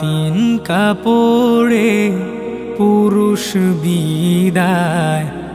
তিন কাপড়ে পুরুষ বিদায়।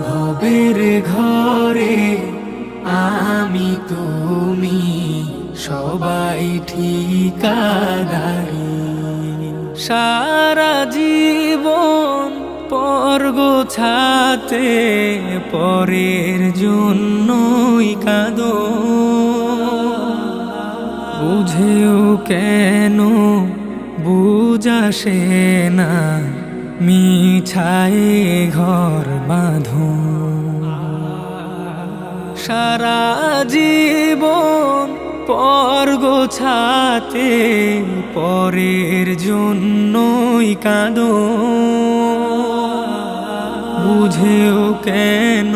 ভবের ঘরে আমি তুমি সবাই ঠিকাদারি। সারা জীবন পর গোছাতে পরের জন্যই কাঁদো। বুঝেও কেন বুঝাসে না। মিছায়ে ঘর বাঁধো। সারা জীবন পর গোছাতে পরের জন্যই কাঁদো। বুঝেও কেন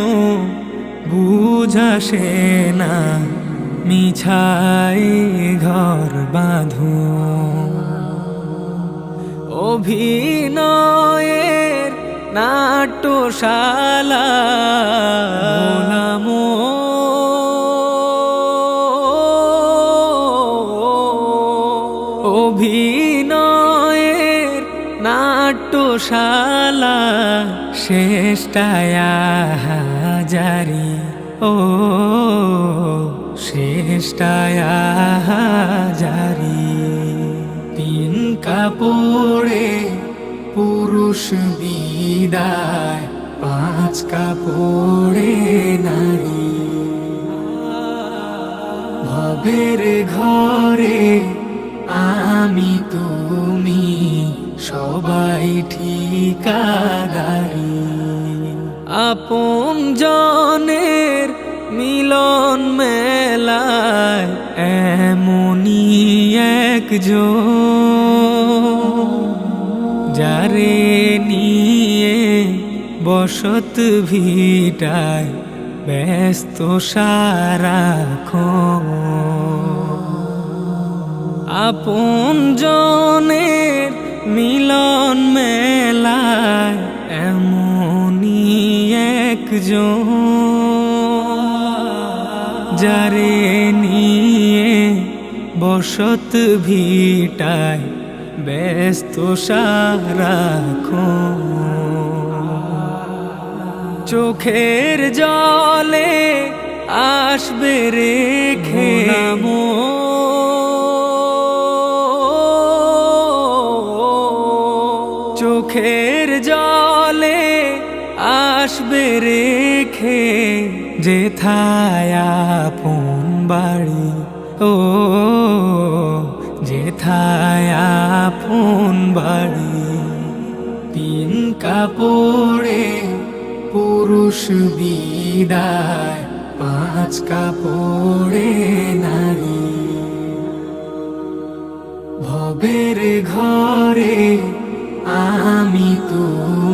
বুঝাসে না মিছাই ঘর বাঁধো। অভিনয়ের নাট্যশালা। নামো অভিনয়ের নাট্যশালা। শেষটায় হাজারি ও শেষটায় হাজারি কাপড়ে পুরুষ বিদায়, পাঁচ কাপড়ে নারী। ভবের ঘরে আমি তুমি, সবাই ঠিকাদারি। আপন জনের মিলন মেলায় এমনই একজন যারে নিয়ে বসত ভিটায় ব্যস্ত সারাক্ষণ। আপন জনের মিলন মেলায় এমনই একজন যারে নিয়ে বসত ভিটায় ব্যস্ত সারাক্ষণ চোখের জলে আসবে রেখে নামো। চোখের জলে আসবে রেখে যেথায় আপন বাড়ি ও যেথায় আপন বাড়ি, তিন কাপড়ে পুরুষ বিদায়, পাঁচ কাপড়ে নারী। ভবের ঘরে আমি তুমি।